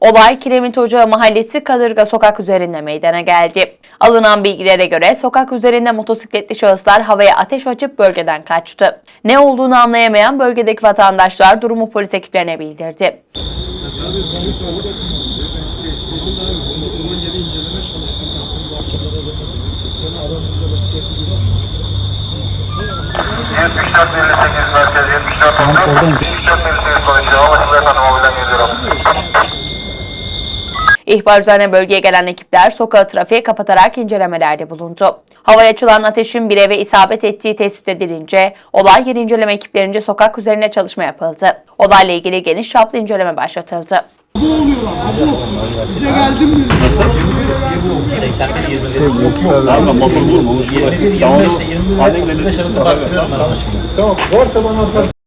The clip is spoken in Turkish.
Olay Kiremit Ocağı Mahallesi Kadırga Sokak üzerinde meydana geldi. Alınan bilgilere göre sokak üzerinde motosikletli şahıslar havaya ateş açıp bölgeden kaçtı. Ne olduğunu anlayamayan bölgedeki vatandaşlar durumu polis ekiplerine bildirdi. ...74 58 merkez 74 14 74 58 konuşuyor. Anlaşılıyor efendim mobilden geliyorum. İhbar üzerine bölgeye gelen ekipler sokağı trafiğe kapatarak incelemelerde bulundu. Havaya açılan ateşin bir eve isabet ettiği tespit edilince olay yeri inceleme ekiplerince sokak üzerine çalışma yapıldı. Olayla ilgili geniş çaplı inceleme başlatıldı. Bu oluyorlar. Bu. Bize geldim mi? Tamam motor vurma. 21 25 ile 21 35 arası baktırıyorum ben ama şimdi. Tamam. Varsa bana atarsın.